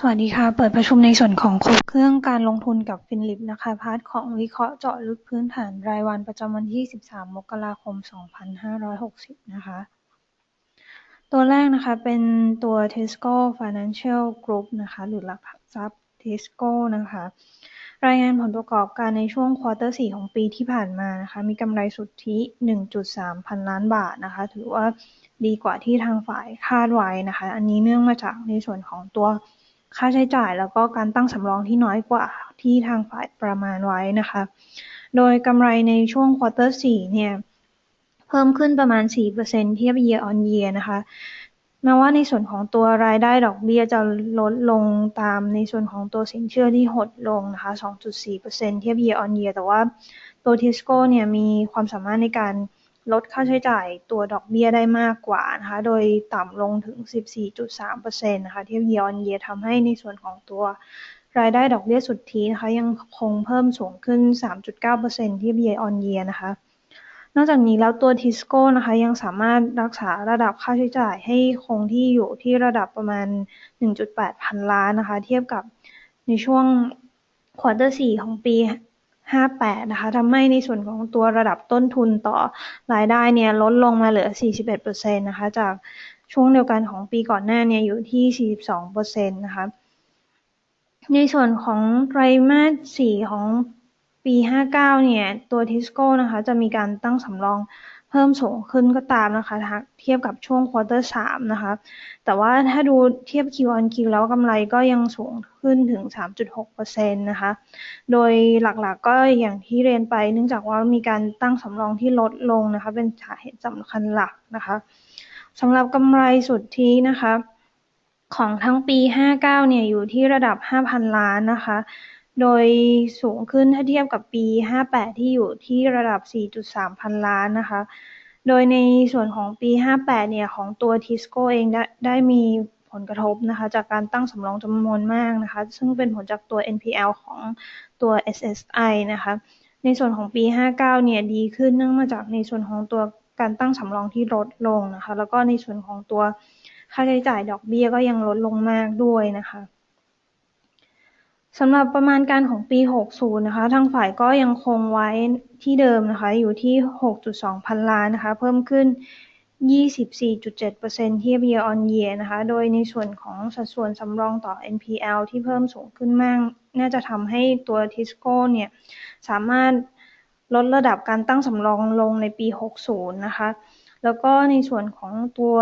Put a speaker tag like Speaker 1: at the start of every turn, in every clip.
Speaker 1: สวัสดีค่ะ เปิดประชุมในส่วนของครบเครื่องการลงทุนกับฟินลิปนะคะ พาร์ทของวิเคราะห์เจาะลึกพื้นฐานรายวันประจำวันที่ 13 มกราคม 2560 นะคะ ตัวแรกนะคะเป็นตัว Tesco Financial Group นะคะ หรือหลักทรัพย์ Tesco นะคะ รายงานผลประกอบการในช่วงควอเตอร์4ของปีที่ผ่านมานะคะ มีกำไรสุทธิ 1.3 พันล้านบาทนะคะ ถือว่าดีกว่าที่ทางฝ่ายคาดไว้นะคะ อันนี้เนื่องมาจากในส่วนของตัว ค่าใช้จ่ายแล้วก็การตั้งสำรองที่น้อยกว่าที่ทางฝ่ายประมาณไว้นะคะ โดยกำไรในช่วงควอเตอร์4เนี่ย เพิ่มขึ้นประมาณ 4%เทียบ year on year นะคะแม้ว่าในส่วนของตัวรายได้ดอกเบี้ยจะลดลงตามในส่วนของตัวสินเชื่อที่หดลงนะคะ 2.4%เทียบ year on year แต่ว่าตัว Tisco เนี่ยมีความสามารถในการ ลดค่าใช้จ่ายตัวดอกเบี้ยได้มากกว่านะคะ โดยต่ำลงถึง 14.3%นะคะเทียบ year on year ทำให้ในส่วนของตัวรายได้ดอกเบี้ยสุทธินะคะยังคงเพิ่มสูงขึ้น 3.9%เทียบ year on year นะคะ นอกจากนี้แล้วตัว Tisco นะคะยังสามารถรักษาระดับค่าใช้จ่ายให้คงที่อยู่ที่ระดับประมาณ 1.8 พันล้านนะคะ เทียบกับในช่วงควอเตอร์4ของปี 58 นะคะทำให้ในส่วนของตัวระดับต้นทุนต่อรายได้เนี่ยลดลงมาเหลือ 41%นะคะ จากช่วงเดียวกันของปีก่อนหน้าเนี่ยอยู่ที่ 42%นะคะ ในส่วนของไตรมาส 4 ของปี 59 เนี่ย ตัวทิสโก้นะคะ จะมีการตั้งสำรอง เพิ่มสูงขึ้นก็ตามนะคะ เทียบกับช่วงควอเตอร์สามนะคะ แต่ว่าถ้าดูเทียบ Q on Q แล้วกำไรก็ยังสูงขึ้นถึง 3.6%นะคะ โดยหลักๆก็อย่างที่เรียนไป เนื่องจากว่ามีการตั้งสำรองที่ลดลงนะคะ เป็นสาเหตุสำคัญหลักนะคะสำหรับกำไรสุทธินะคะ ของทั้งปี 59 เนี่ยอยู่ที่ระดับ 5,000 ล้านนะคะ โดยสูงขึ้นถ้าเทียบกับปี 58 ที่อยู่ที่ระดับ 4.3 พันล้านนะคะ โดยในส่วนของปี 58 เนี่ย ของตัวทิสโก้เองได้ได้มีผลกระทบนะคะ จากการตั้งสำรองจำนวนมากนะคะ ซึ่งเป็นผลจากตัว NPL ของตัว SSI นะคะ ในส่วนของปี 59 เนี่ย ดีขึ้นเนื่องมาจากในส่วนของตัวการตั้งสำรองที่ลดลงนะคะ แล้วก็ในส่วนของตัวค่าใช้จ่ายดอกเบี้ยก็ยังลดลงมากด้วยนะคะ สำหรับประมาณการของปี60นะคะ ทางฝ่ายก็ยังคงไว้ที่เดิมนะคะ อยู่ที่ 6.2 พันล้านนะคะ เพิ่มขึ้น 24.7%เทียบ year on year นะคะ โดยในส่วนของสัดส่วนสำรองต่อ NPL ที่เพิ่มสูงขึ้นมาก น่าจะทำให้ตัว Tisco เนี่ย สามารถลดระดับการตั้งสำรองลงในปี 60 นะคะ แล้วก็ในส่วนของตัว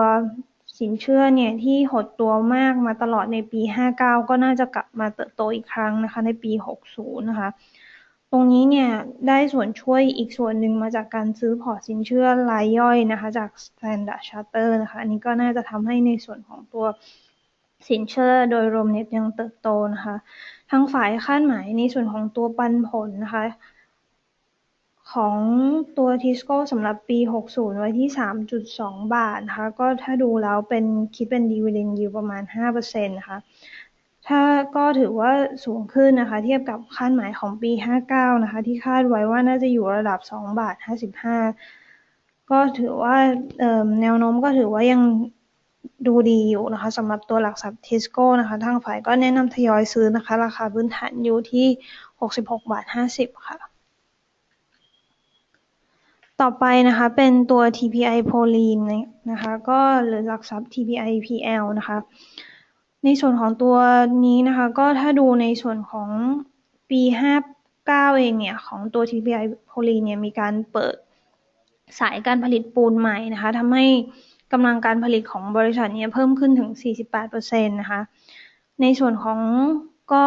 Speaker 1: สินเชื่อเนี่ยที่หดตัวมากมาตลอดในปี 59 ก็น่าจะกลับมาเติบโตอีกครั้งนะคะในปี 60 นะคะ ตรงนี้เนี่ยได้ส่วนช่วยอีกส่วนหนึ่งมาจากการซื้อพอร์ตสินเชื่อรายย่อยนะคะจาก Standard Charter นะคะอันนี้ก็น่าจะทำให้ในส่วนของตัวสินเชื่อโดยรวมเนี่ยยังเติบโตนะคะ ทางฝ่ายคาดหมายในส่วนของตัวปันผลนะคะ ของตัวทิสโก้สำหรับปี 60 ไว้ที่ 3.2 บาทนะคะ ก็ถ้าดูแล้วเป็นคิดเป็นดีเวเดนยิวประมาณ 5%นะคะ ถ้าก็ถือว่าสูงขึ้นนะคะ เทียบกับคาดหมายของปี 59 นะคะ ที่คาดไว้ว่าน่าจะอยู่ระดับ 2 บาท 55 ก็ถือว่าแนวโน้มก็ถือว่ายังดูดีอยู่นะคะสำหรับตัวหลักทรัพย์ทิสโก้นะคะทางฝ่ายก็แนะนำทยอยซื้อนะคะ ราคาพื้นฐานอยู่ที่ 66 บาท 50 ค่ะ ต่อไปนะคะเป็นตัว TPI p o l i n นะคะก็หรือหลักทรัพย์ TPI PL นะคะในส่วนของตัวนี้นะคะก็ถ้าดูในส่วนของปี 59 เองเนี่ยของตัว TPI p o l i n เนี่ยมีการเปิดสายการผลิตปูนใหม่นะคะทำให้กำลังการผลิตของบริษัทเนี่ยเพิ่มขึ้นถึง 48%นะคะในส่วนของ ก็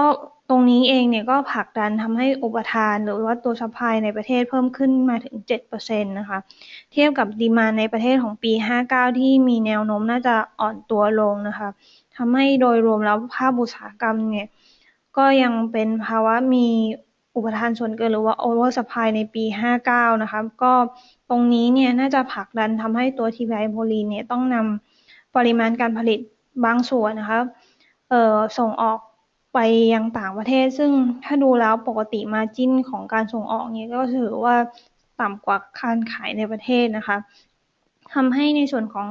Speaker 1: ตรงนี้เองเนี่ยก็ผลักดันทำให้อุปทานหรือว่าตัวซัพพลายในประเทศเพิ่มขึ้นมาถึง 7%นะคะ เทียบกับดีมาในประเทศของปี 59 ที่มีแนวโน้มน่าจะอ่อนตัวลงนะคะทำให้โดยรวมแล้วภาพอุตสาหกรรมเนี่ย ก็ยังเป็นภาวะมีอุปทานส่วนเกินหรือว่า over supply ในปี 59 นะคะ ก็ตรงนี้เนี่ยน่าจะผลักดันทำให้ตัว TPI โพลีนเนี่ยต้องนำปริมาณการผลิตบางส่วนนะคะเออส่งออก ไปยังต่างประเทศ ซึ่งถ้าดูแล้วปกติมาจิ้นของการส่งออกเนี่ยก็ถือว่าต่ำกว่าการขายในประเทศนะคะทำให้ในส่วนของ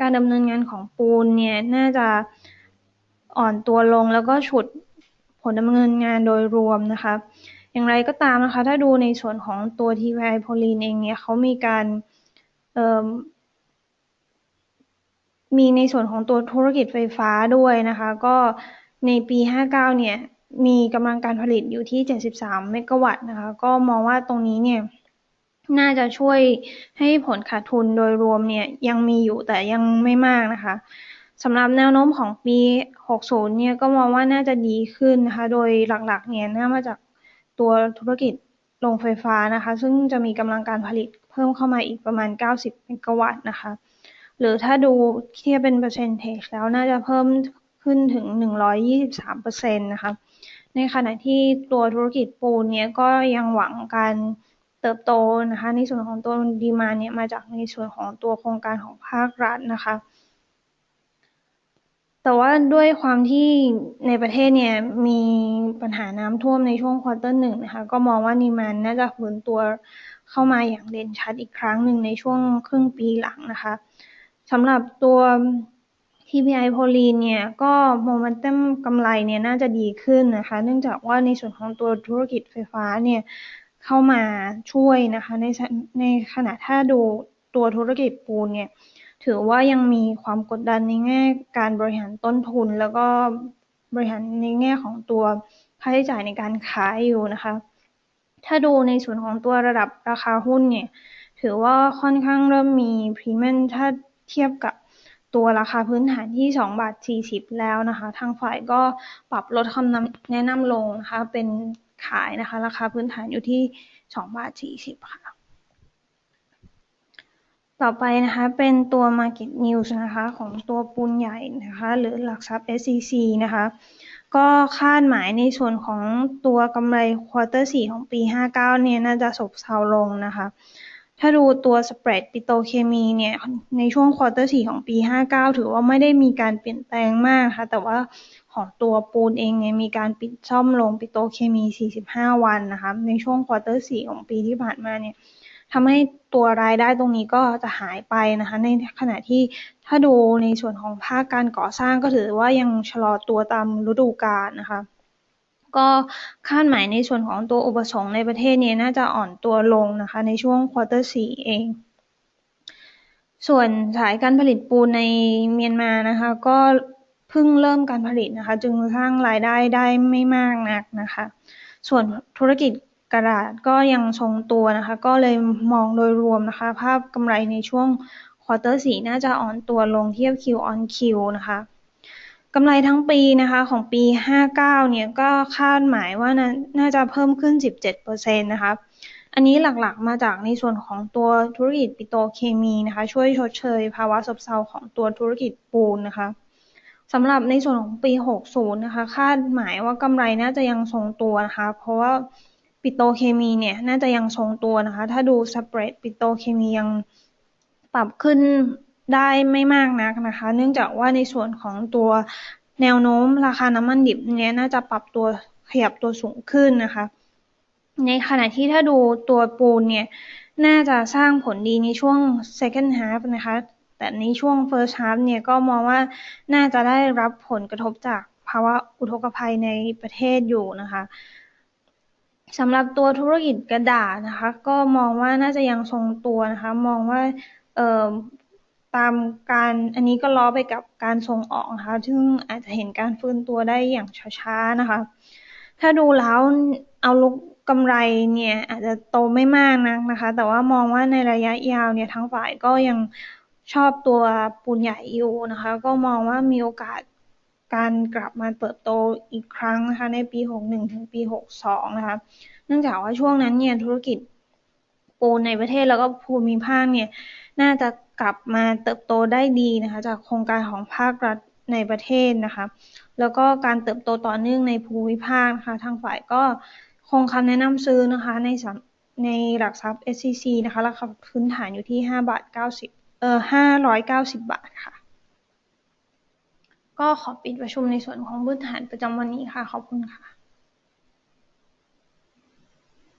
Speaker 1: การดำเนินงานของปูนเนี่ยน่าจะอ่อนตัวลงแล้วก็ฉุดผลดำเนินงานโดยรวมนะคะ อย่างไรก็ตามนะคะ ถ้าดูในส่วนของตัว TPI โพลีนเองเนี่ยเขามีการมีในส่วนของตัวธุรกิจไฟฟ้าด้วยนะคะ ก็ ในปี 59 เนี่ย มีกำลังการผลิตอยู่ที่ 73 เมกะวัตต์นะคะ ก็มองว่าตรงนี้เนี่ย น่าจะช่วยให้ผลขาดทุนโดยรวมเนี่ย ยังมีอยู่แต่ยังไม่มากนะคะสำหรับแนวโน้มของปี 60 เนี่ย ก็มองว่าน่าจะดีขึ้นนะคะ โดยหลักๆ เนี่ย น่ามาจากตัวธุรกิจโรงไฟฟ้านะคะ ซึ่งจะมีกำลังการผลิตเพิ่มเข้ามาอีกประมาณ 90 เมกะวัตต์นะคะ หรือถ้าดูเทียบเป็นเปอร์เซ็นเทจแล้วน่าจะเพิ่ม ขึ้นถึง 123%นะคะในขณะที่ตัวธุรกิจปูนเนี่ยก็ยังหวังการเติบโตนะคะในส่วนของตัวดีมาเนี่ยมาจากในส่วนของตัวโครงการของภาครัฐนะคะ แต่ว่าด้วยความที่ในประเทศเนี่ยมีปัญหาน้ำท่วมในช่วงควอเตอร์หนึ่งนะคะก็มองว่านีมันน่าจะฟื้นตัวเข้ามาอย่างเด่นชัดอีกครั้งหนึ่งในช่วงครึ่งปีหลังนะคะสำหรับตัว TPI โพลีนเนี่ยก็โมเมนตัมกำไรเนี่ยน่าจะดีขึ้นนะคะ เนื่องจากว่าในส่วนของตัวธุรกิจไฟฟ้าเนี่ยเข้ามาช่วยนะคะในในขณะถ้าดูตัวธุรกิจปูนเนี่ยถือว่ายังมีความกดดันในแง่การบริหารต้นทุน แล้วก็บริหารในแง่ของตัวค่าใช้จ่ายในการขายอยู่นะคะ ถ้าดูในส่วนของตัวระดับราคาหุ้นเนี่ยถือว่าค่อนข้างเริ่มมีพรีเมียมถ้าเทียบกับ ตัวราคาพื้นฐานที่ 2 บาท 40 แล้วนะคะ ทางฝ่ายก็ปรับลดคำแนะนำลงนะคะ เป็นขายนะคะ ราคาพื้นฐานอยู่ที่ 2 บาท 40 ค่ะ ต่อไปนะคะ เป็นตัว Market News นะคะ ของตัวปูนใหญ่นะคะ หรือหลักทรัพย์ SCC นะคะก็คาดหมายในส่วนของตัวกำไรควอเตอร์4ของปี 59 เนี่ย น่าจะสบเซาลงนะคะ ถ้าดูตัวสเปรดปิโตเคมีเนี่ย ในช่วงควอเตอร์4ของปี 59 ถือว่าไม่ได้มีการเปลี่ยนแปลงมากค่ะ แต่ว่าของตัวปูนเองเนี่ยมีการปิดซ่อมลงปิโตเคมี 45 วันนะคะในช่วงควอเตอร์4ของปีที่ผ่านมาเนี่ยทำให้ตัวรายได้ตรงนี้ก็จะหายไปนะคะ ในขณะที่ถ้าดูในส่วนของภาคการก่อสร้างก็ถือว่ายังชะลอตัวตามฤดูกาลนะคะ ก็คาดหมายในส่วนของตัวอุปสงค์ในประเทศนี้น่าจะอ่อนตัวลงนะคะในช่วงควอเตอร์สี่เอง ส่วนสายการผลิตปูนในเมียนมานะคะก็เพิ่งเริ่มการผลิตนะคะ จึงสร้างรายได้ได้ไม่มากนักนะคะ ส่วนธุรกิจกระดาษก็ยังทรงตัวนะคะ ก็เลยมองโดยรวมนะคะ ภาพกำไรในช่วงควอเตอร์สี่น่าจะอ่อนตัวลงเทียบ Q on Q นะคะ กำไรทั้งปีนะคะของปี 59 เนี่ยก็คาดหมายว่าน่าจะเพิ่มขึ้น 17%นะคะอันนี้หลักๆมาจากในส่วนของตัวธุรกิจปิโตเคมีนะคะ ช่วยชดเชยภาวะซบเซาของตัวธุรกิจปูนนะคะสำหรับในส่วนของปี 60 นะคะ คาดหมายว่ากำไรน่าจะยังทรงตัวนะคะ เพราะว่าปิโตเคมีเนี่ยน่าจะยังทรงตัวนะคะ ถ้าดูสเปรดปิโตเคมียังปรับขึ้น ได้ไม่มากนักนะคะ เนื่องจากว่าในส่วนของตัวแนวโน้มราคาน้ำมันดิบเนี่ยน่าจะปรับตัวขยับตัวสูงขึ้นนะคะ ในขณะที่ถ้าดูตัวปูนเนี่ยน่าจะสร้างผลดีในช่วง second half นะคะ แต่ในช่วง first half เนี่ยก็มองว่าน่าจะได้รับผลกระทบจากภาวะอุทกภัยในประเทศอยู่นะคะสำหรับตัวธุรกิจกระดาษนะคะ ก็มองว่าน่าจะยังทรงตัวนะคะ มองว่าเตามการอันนี้ก็ล้อไปกับการส่งออกนะคะซึ่งอาจจะเห็นการฟื้นตัวได้อย่างช้าๆนะคะ ถ้าดูแล้วเอาลุกกำไรเนี่ยอาจจะโตไม่มากนักนะคะ แต่ว่ามองว่าในระยะยาวเนี่ยทั้งฝ่ายก็ยังชอบตัวปูนใหญ่อยู่นะคะ ก็มองว่ามีโอกาสการกลับมาเติบโตอีกครั้งนะคะในปี 61 ถึงปี 62 นะคะ เนื่องจากว่าช่วงนั้นเนี่ยธุรกิจปูนในประเทศแล้วก็ภูมิภาคเนี่ยน่าจะ กลับมาเติบโตได้ดีนะคะจากโครงการของภาครัฐในประเทศนะคะ แล้วก็การเติบโตต่อเนื่องในภูมิภาคนะคะทางฝ่ายก็คงคำแนะนำซื้อนะคะในในหลักทรัพย์ SCC นะคะราคาพื้นฐานอยู่ที่5บาท90เอ่อ590 บาทค่ะ ก็ขอปิดประชุมในส่วนของพื้นฐานประจำวันนี้ค่ะ ขอบคุณค่ะ